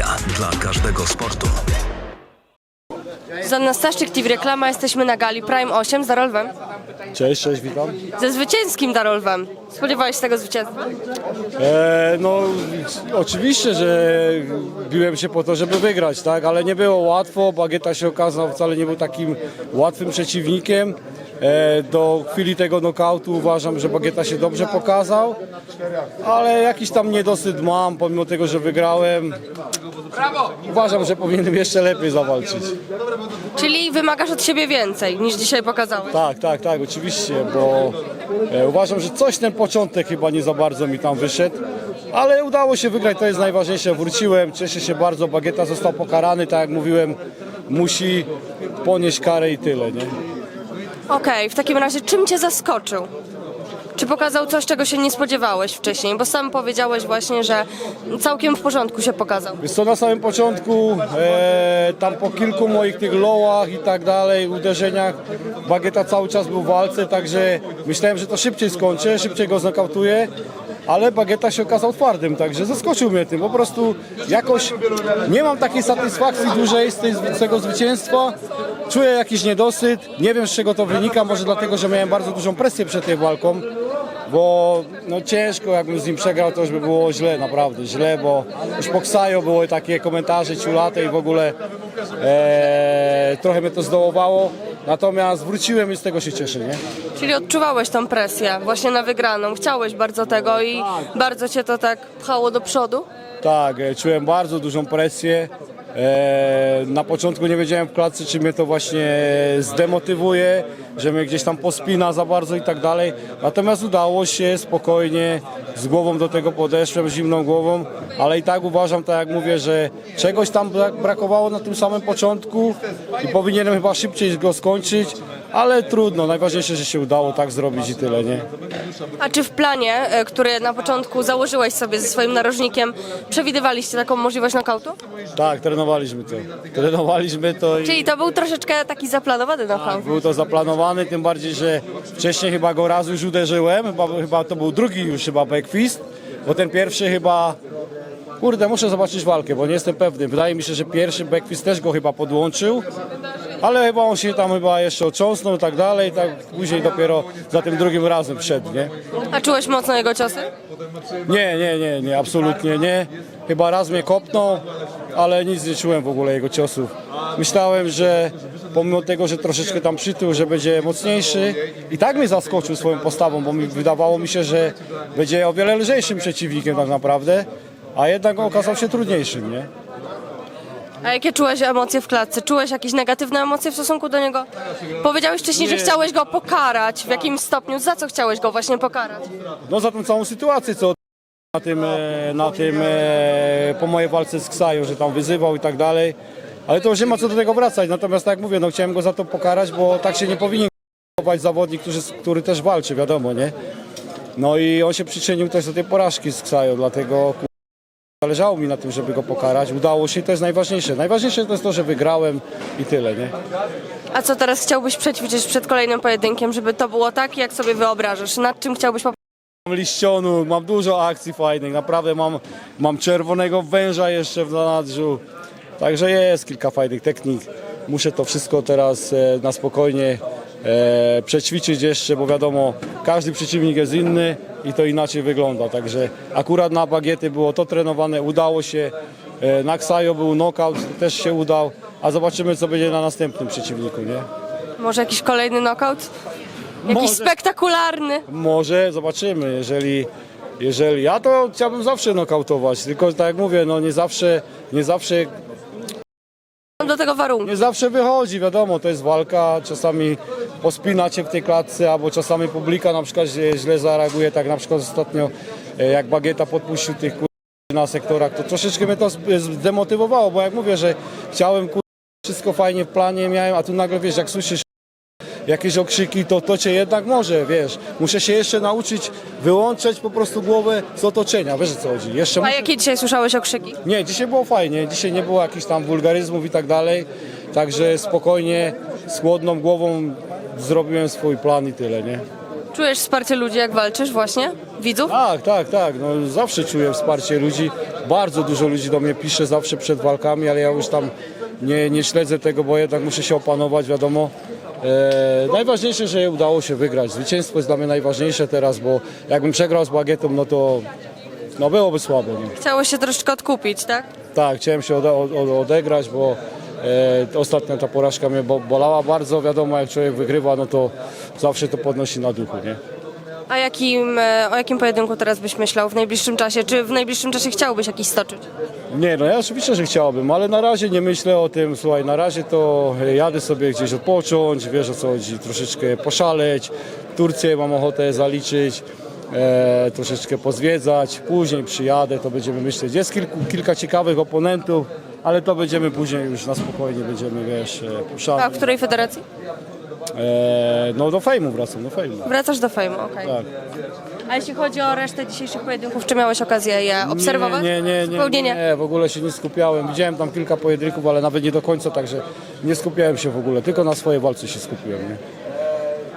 Media dla każdego sportu. Zanna Staszczyk, TV Reklama, jesteśmy na gali Prime 8 z Darolwem. Cześć, cześć, witam. Ze zwycięskim Darolwem. Spodziewałeś się tego zwycięstwa? E, no, oczywiście, że biłem się po to, żeby wygrać, tak, ale nie było łatwo. Bagieta się okazał wcale nie był takim łatwym przeciwnikiem. E, do chwili tego nokautu uważam, że Bagieta się dobrze pokazał, ale jakiś tam niedosyt mam, pomimo tego, że wygrałem. Uważam, że powinienem jeszcze lepiej zawalczyć. Czyli wymagasz od siebie więcej niż dzisiaj pokazałeś. Tak, tak, tak, oczywiście, bo e, uważam, że coś ten początek chyba nie za bardzo mi tam wyszedł, ale udało się wygrać, to jest najważniejsze. Wróciłem, cieszę się bardzo, Bagieta został pokarany, tak jak mówiłem, musi ponieść karę i tyle, nie? Okej, w takim razie czym cię zaskoczył? Czy pokazał coś, czego się nie spodziewałeś wcześniej? Bo sam powiedziałeś właśnie, że całkiem w porządku się pokazał. Wiesz co, na samym początku, e, tam po kilku moich tych lołach i tak dalej, uderzeniach, Bagieta cały czas był w walce, także myślałem, że to szybciej skończę, szybciej go znokautuję, ale Bagieta się okazał twardym, także zaskoczył mnie tym. Po prostu jakoś nie mam takiej satysfakcji dużej z, tej, z tego zwycięstwa. Czuję jakiś niedosyt, nie wiem z czego to wynika, może dlatego, że miałem bardzo dużą presję przed tą walką bo no ciężko jakbym z nim przegrał, to już by było źle, naprawdę źle, bo już po Ksajo były takie komentarze ciulate i w ogóle e, trochę mnie to zdołowało, natomiast wróciłem i z tego się cieszę, nie? Czyli odczuwałeś tą presję właśnie na wygraną. Chciałeś bardzo tego i bardzo cię to tak pchało do przodu? Tak, e, czułem bardzo dużą presję. E, na początku nie wiedziałem w klatce, czy mnie to właśnie zdemotywuje, że mnie gdzieś tam pospina za bardzo i tak dalej. Natomiast udało się spokojnie, z głową do tego podeszłem, zimną głową, ale i tak uważam, tak jak mówię, że czegoś tam brak- brakowało na tym samym początku i powinienem chyba szybciej go skończyć, ale trudno, najważniejsze, że się udało tak zrobić i tyle, nie? A czy w planie, e, który na początku założyłeś sobie ze swoim narożnikiem, przewidywaliście taką możliwość nokautu? Tak, trenowaliśmy to. Trenowaliśmy to i... Czyli to był troszeczkę taki zaplanowany knockout. Był to zaplanowany, tym bardziej, że wcześniej chyba go raz już uderzyłem, chyba, chyba to był drugi już chyba backfist, bo ten pierwszy chyba, kurde, muszę zobaczyć walkę, bo nie jestem pewny. Wydaje mi się, że pierwszy backfist też go chyba podłączył, ale chyba on się tam chyba jeszcze otrząsnął i tak dalej, tak później dopiero za tym drugim razem wszedł, nie? A czułeś mocno jego ciosy? Nie, nie, nie, nie, absolutnie nie. Chyba raz mnie kopnął, ale nic nie czułem w ogóle jego ciosów. Myślałem, że pomimo tego, że troszeczkę tam przytył, że będzie mocniejszy i tak mnie zaskoczył swoją postawą, bo mi wydawało mi się, że będzie o wiele lżejszym przeciwnikiem tak naprawdę, a jednak okazał się trudniejszym, nie? A jakie czułeś emocje w klatce? Czułeś jakieś negatywne emocje w stosunku do niego? Powiedziałeś wcześniej, że chciałeś go pokarać. W jakim stopniu? Za co chciałeś go właśnie pokarać? No za tą całą sytuację, co na tym, e, na tym e, po mojej walce z Ksaju, że tam wyzywał i tak dalej. Ale to już nie ma co do tego wracać. Natomiast tak jak mówię, no chciałem go za to pokarać, bo tak się nie powinien chować zawodnik, który, który też walczy, wiadomo, nie? No i on się przyczynił też do tej porażki z Ksaju, dlatego zależało mi na tym, żeby go pokarać. Udało się i to jest najważniejsze. Najważniejsze to jest to, że wygrałem i tyle, nie? A co teraz chciałbyś przećwiczyć przed kolejnym pojedynkiem, żeby to było tak, jak sobie wyobrażasz? Nad czym chciałbyś po- Mam liścionu, mam dużo akcji fajnych, naprawdę mam, mam czerwonego węża jeszcze w zanadrzu. Także jest kilka fajnych technik. Muszę to wszystko teraz e, na spokojnie e, przećwiczyć jeszcze, bo wiadomo, każdy przeciwnik jest inny i to inaczej wygląda. Także akurat na bagiety było to trenowane, udało się. E, na Ksajo był knockout, też się udał, a zobaczymy co będzie na następnym przeciwniku, nie? Może jakiś kolejny knockout? Jakiś Może. spektakularny? Może zobaczymy, jeżeli, jeżeli ja to chciałbym zawsze nokautować, tylko tak jak mówię, no nie zawsze, nie zawsze, do tego warunki. nie zawsze wychodzi, wiadomo, to jest walka, czasami pospina cię w tej klatce, albo czasami publika na przykład źle- zareaguje, tak na przykład ostatnio e, jak Bagieta podpuścił tych na sektorach, to troszeczkę mnie to z- zdemotywowało, bo jak mówię, że chciałem wszystko fajnie w planie miałem, a tu nagle wiesz, jak słyszysz jakieś okrzyki, to to cię jednak może, wiesz. Muszę się jeszcze nauczyć wyłączać po prostu głowę z otoczenia, wiesz o co chodzi. Jeszcze A muszę... jakie dzisiaj słyszałeś okrzyki? Nie, dzisiaj było fajnie, dzisiaj nie było jakichś tam wulgaryzmów i tak dalej, także spokojnie, z chłodną głową zrobiłem swój plan i tyle, nie? Czujesz wsparcie ludzi, jak walczysz właśnie? widzów? Tak, tak, tak. No, zawsze czuję wsparcie ludzi. Bardzo dużo ludzi do mnie pisze zawsze przed walkami, ale ja już tam nie, nie śledzę tego, bo jednak muszę się opanować, wiadomo. E, najważniejsze, że udało się wygrać. Zwycięstwo jest dla mnie najważniejsze teraz, bo jakbym przegrał z Bagietą, no to no byłoby słabo. Nie? Chciało się troszeczkę odkupić, tak? Tak, chciałem się ode, od- odegrać, bo ostatnia ta porażka mnie bo, bolała bardzo. Wiadomo, jak człowiek wygrywa, no to zawsze to podnosi na duchu, nie? A jakim, e, o jakim pojedynku teraz byś myślał w najbliższym czasie? Czy w najbliższym czasie chciałbyś jakiś stoczyć? Nie, no ja oczywiście, że chciałbym, ale na razie nie myślę o tym. Słuchaj, na razie to e, jadę sobie gdzieś odpocząć, wiesz o co chodzi, troszeczkę poszaleć. Turcję mam ochotę zaliczyć, e, troszeczkę pozwiedzać. Później przyjadę, to będziemy myśleć. Jest kilku, kilka ciekawych oponentów, ale to będziemy później już na spokojnie, będziemy, wiesz, e, A poszaleć. w której federacji? E, no do fejmu wracam, do fejmu. Wracasz do fejmu, okej. Tak. A jeśli chodzi o resztę dzisiejszych pojedynków, czy miałeś okazję je obserwować? Nie, nie, nie, Zupełnie nie, nie. nie, w ogóle się nie skupiałem. Widziałem tam kilka pojedynków, ale nawet nie do końca, także nie skupiałem się w ogóle. Tylko na swojej walce się skupiłem. Nie?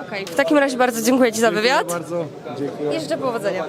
Okej, w takim razie bardzo dziękuję Ci za wywiad Bardzo dziękuję. i życzę powodzenia.